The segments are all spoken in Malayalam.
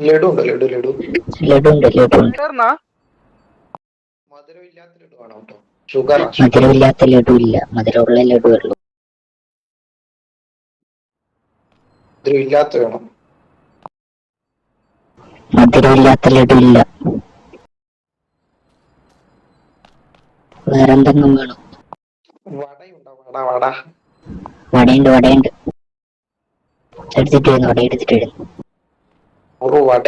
ലഡു ഉണ്ടോ ലഡു ലഡു. ലഡു ഉണ്ട് ലഡു ഉണ്ട് മധുരം ഇല്ലാത്ത ലഡു ആണോ കേട്ടോ? ഷുഗർ മധുരമില്ലാത്ത ലഡു ഇല്ല മധുരമുള്ള ലഡു ഉള്ളൂ. മധുരം ഇല്ലാത്ത വേണം മധുരമില്ലാത്ത ലഡു ഇല്ല വേറെന്തെങ്കിലും വേണം? വടയുണ്ടോ? വട വട. വടയുണ്ട് വടയുണ്ട്. എടുത്തിട്ട് വരുന്നു വട എടുത്തിട്ട് വരുന്നു. ഒരു വട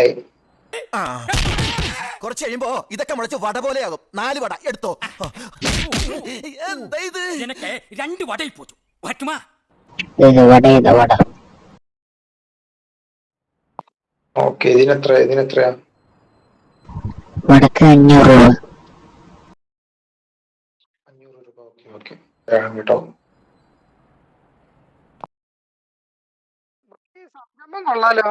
കുറച്ച് കഴിയുമ്പോ ഇതൊക്കെ മുളച്ച് വട പോലെയാകും നാല് വട എടുത്തോ എന്താ ഇത് எனக்கு ரெண்டு வடை போதும் வரட்டுமா ഇത് വട ഇതാ വട ഓക്കെ ഇതിനെത്ര ഇതിനെത്രയാ വടക്ക് അഞ്ഞൂറ് രൂപ അഞ്ഞൂറ് രൂപ ഓക്കെ ഓക്കെ തരാം കേട്ടോ ഈ സംരംഭം കൊള്ളാലോ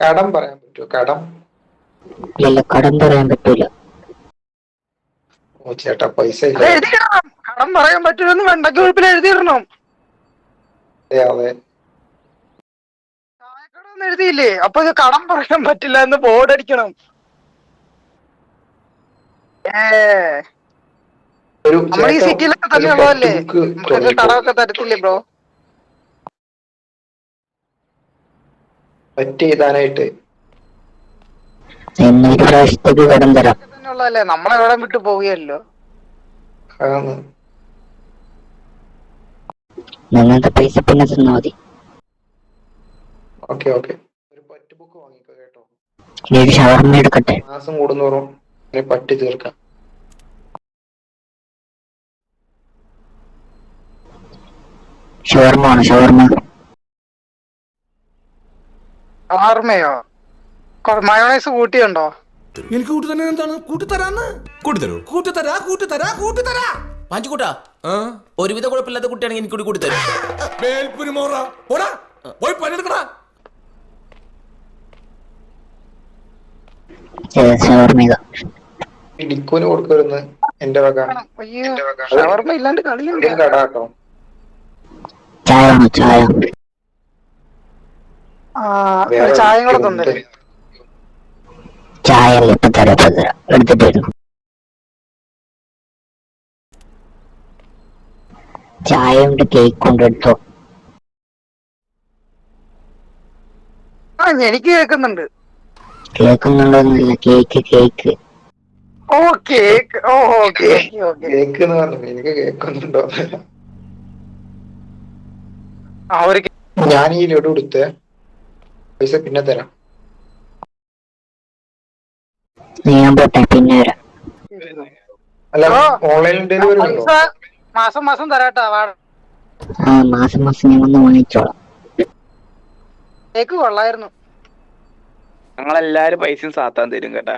കടം പറയാൻ പറ്റുമോ കടം? ഇല്ല കടം പറയാൻ പറ്റൂല. ഓ ചേട്ടാ പൈസ ഇല്ല. എഴുതിയിടണം. കടം പറയാൻ പറ്റൂന്ന് വെണ്ടയ്ക്ക് കുഴപ്പിൽ എഴുതിയിടണം. അതെ അതെ. എഴുതിയില്ലേ? അപ്പൊ ഇത് കടം പറയാൻ പറ്റില്ല എന്ന് ബോർഡ് അടിക്കണം. ഏ. ഒരു നമ്മൾ ഈ ചേട്ടാ, സിറ്റിയിലൊക്കെ തന്നെ ഉള്ളതല്ലേ? ബുക്ക് കടമൊക്കെ തരത്തില്ലേ ബ്രോ? പറ്റ് എഴുതാനായിട്ട് എന്നൊരു പ്രാവശ്യത്തേക്ക് കടം തരാം തന്നെ ഉള്ളതല്ലേ നമ്മളെവിടെ വിട്ടു പോവുകയല്ലോ. നിങ്ങളുടെ പൈസ പിന്നെ തന്നാ മതി. Okay okay. ഒരു പറ്റ് ബുക്ക് വാങ്ങിക്കോ കേട്ടോ. ഇനി ഒരു ഷവർമ്മ എടുക്കട്ടെ? മാസം കൂടുന്നോറും പറ്റ് തീർക്കാം. ഷവർമ്മ ആണ് ഷവർമ്മ ആർമയോ? മയോണൈസ് കൂട്ടിയുണ്ടോ? എനിക്ക് കൂട്ടുതന്നെ എന്താണ്? കൂട്ടിത്തരാന്ന്? കൂട്ടിത്തരൂ. കൂട്ടിത്തരാ കൂട്ടിത്തരാ കൂട്ടിത്തരാ. പാഞ്ചുകൂട്ടാ ആ? ഒരുവിധ കുഴപ്പമില്ലാത്ത കുട്ടിയാണെങ്കിൽ എനിക്ക് കൂടി കൂടി തരും മോറ. പോടാ പോയി പണിയെടുക്കടാ ഡിക്കോന് കൊടുക്കരുന്ന് എന്റെ വക. അയ്യോ ഷവർമ്മ ഇല്ലാണ്ട് കളിയുണ്ട്? കേട്ടോ ചായ. ചായ കൂടെ ചായ അല്ല ഇപ്പൊ തരാം ഇപ്പൊ തരാം. എടുത്തിട്ട് വരുന്നു ചായ ഉണ്ട് കേക്ക് എടുത്തോ എനിക്ക് കേൾക്കുന്നുണ്ട്. കേക്ക് ഒന്നുണ്ടോന്നില്ല കേക്ക് കേക്ക്. ഓ കേക്ക്. ഓ കേക്ക് എന്ന് പറഞ്ഞു. എനിക്ക് ആ ഒരു ഞാൻ ഈ ലഡു എടുത്ത്. പൈസ പിന്നെ തരാം. ഞാൻ പോട്ടെ പിന്നെ വരാം. അല്ല ഓ. ഓൺലൈൻ ഡെലിവറി ഉണ്ടോ പൈസ മാസം മാസം തരാട്ടാ വാ- ആ മാസം മാസം ഞാൻ വന്ന് വാങ്ങിച്ചോളാം. കേക്ക് കൊള്ളായിരുന്നു. ഞങ്ങളെല്ലാരും പൈസയും സാത്താൻ തരും കേട്ടാ.